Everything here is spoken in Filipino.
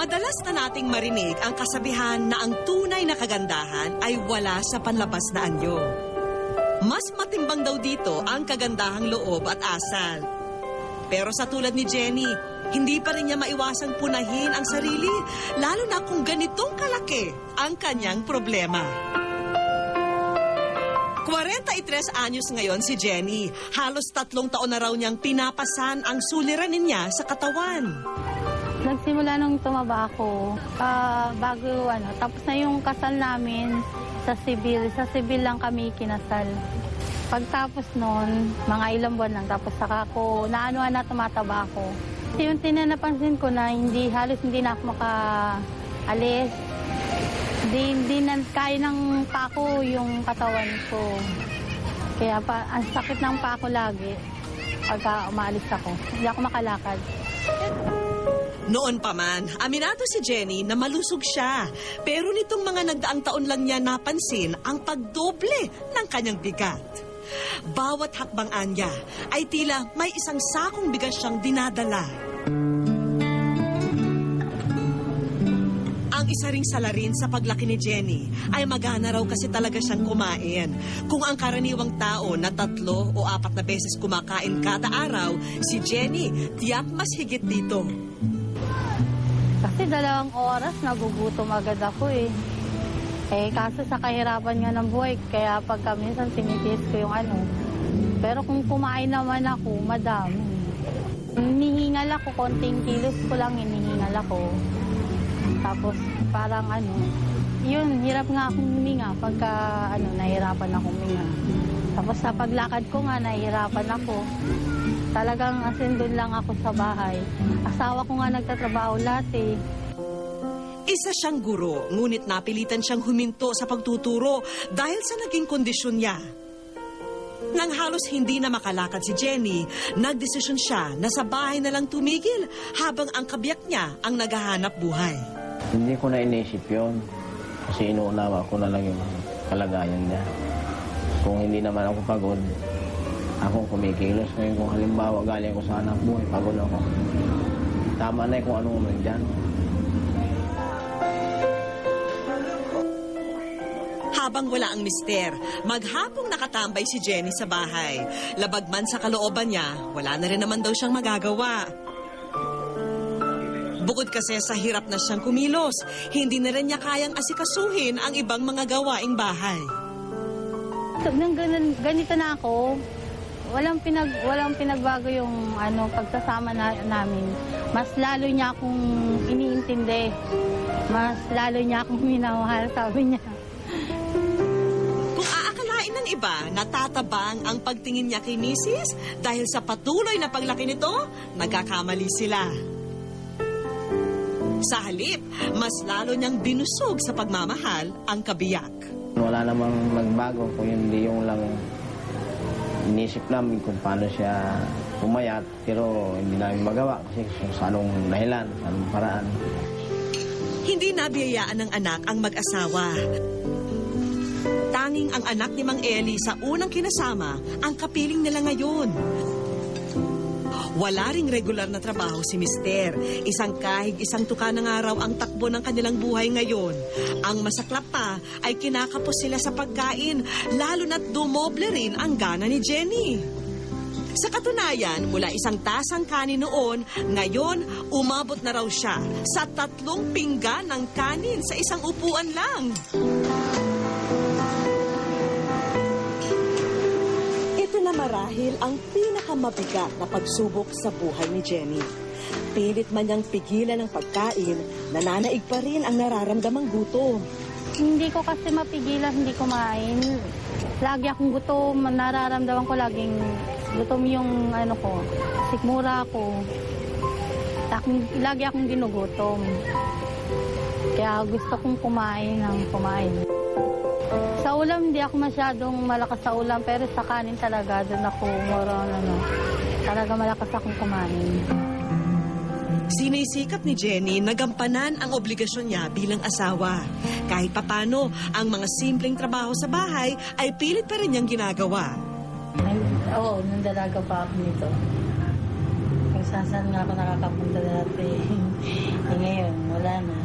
Madalas na nating marinig ang kasabihan na ang tunay na kagandahan ay wala sa panlabas na anyo. Mas matimbang daw dito ang kagandahang loob at asal. Pero sa tulad ni Jenny, hindi pa rin niya maiwasang punahin ang sarili, lalo na kung ganitong kalaki ang kanyang problema. 43 anyos ngayon si Jenny. Halos tatlong taon na raw niyang pinapasan ang suliranin niya sa katawan. Nagsimula nung tumaba ako, ah, bago ano, tapos na yung kasal namin sa civil. Sa civil lang kami kinasal. Pagtapos nun, mga ilang buwan lang, tapos saka ako, naano na tumataba ako. Yung tinanapansin ko na hindi, halos hindi na ako makaalis. Hindi, hindi na kaya ng pako yung katawan ko. Kaya pa, ang sakit ng pako lagi pagka umaalis ako. Hindi ako makalakad. Noon pa man, aminado si Jenny na malusog siya. Pero nitong mga nagdaang taon lang niya napansin ang pagdoble ng kanyang bigat. Bawat hakbangan niya ay tila may isang sakong bigas siyang dinadala. Ang isa ring salarin sa paglaki ni Jenny ay magana raw kasi talaga siyang kumain. Kung ang karaniwang tao na tatlo o apat na beses kumakain kada araw, si Jenny tiyak mas higit dito. Kasi dalawang oras nagugutom agad ako eh. Eh, kaso sa kahirapan nga ng buhay, kaya pagka minsan sinitiis ko yung ano. Pero kung kumain naman ako, madami. Hinihingal ako, konting kilos ko lang hinihingal ako. Tapos parang ano, yun, hirap nga akong huminga pagka ano, nahirapan akong huminga. Tapos sa paglakad ko nga, nahihirapan ako. Talagang asin doon lang ako sa bahay. Asawa ko nga nagtatrabaho lahat eh. Isa siyang guro, ngunit napilitan siyang huminto sa pagtuturo dahil sa naging kondisyon niya. Nang halos hindi na makalakad si Jenny, nagdesisyon siya na sa bahay na lang tumigil habang ang kabiyak niya ang naghahanap buhay. Hindi ko na inisip yun. Kasi inuunawa ko na lang yung kalagayan niya. Kung hindi naman ako pagod, ako kumikilos. Ngayon kung halimbawa galing ko sa anak buhay, pagod ako. Tama na kung anong man dyan. Habang wala ang mister, maghapong nakatambay si Jenny sa bahay. Labag man sa kalooban niya, wala na rin naman daw siyang magagawa. Bukod kasi sa hirap na siyang kumilos, hindi na rin niya kayang asikasuhin ang ibang mga gawaing bahay. Nang ganito na ako, walang pinag walang pinagbago yung ano pagsasama na, namin. Mas lalo niya akong iniintindi. Mas lalo niya akong minamahal, sabi niya. Kung aakalain ng iba, natatabang ang pagtingin niya kay Mrs. dahil sa patuloy na paglaki nito, nagkakamali sila. Sa halip, mas lalo niyang binusog sa pagmamahal ang kabiyak. Wala namang nagbago kung hindi yung lang inisip namin kung paano siya pumayat. Pero hindi namin magawa kasi kung sa anong dahilan, sa paraan. Hindi nabiyayaan ng anak ang mag-asawa. Tanging ang anak ni Mang Eli sa unang kinasama ang kapiling nila ngayon. Wala ring regular na trabaho si Mister. Isang kahig, isang tuka ng araw ang takbo ng kanilang buhay ngayon. Ang masaklap pa ay kinakapos sila sa pagkain, lalo na't dumoble rin ang gana ni Jenny. Sa katunayan, mula isang tasang kanin noon, ngayon umabot na raw siya sa tatlong pinggan ng kanin sa isang upuan lang. Marahil ang pinakamabigat na pagsubok sa buhay ni Jenny. Pilit man niyang pigilan ang pagkain, nananaig pa rin ang nararamdamang gutom. Hindi ko kasi mapigilan, hindi kumain. Lagi akong gutom, nararamdaman ko laging gutom yung ano ko, sikmura ko. Lagi- akong ginugutom. Kaya gusto kong kumain ng kumain ulam, hindi ako masyadong malakas sa ulam, pero sa kanin talaga, doon ako moro, ano, talaga malakas akong kumain. Sinisikap ni Jenny nagampanan ang obligasyon niya bilang asawa. Kahit papano, ang mga simpleng trabaho sa bahay ay pilit pa rin niyang ginagawa. Oo, oh, nandalaga pa ako nito. Kung saan saan nga ako nakakapunta dati. eh, ngayon, wala na.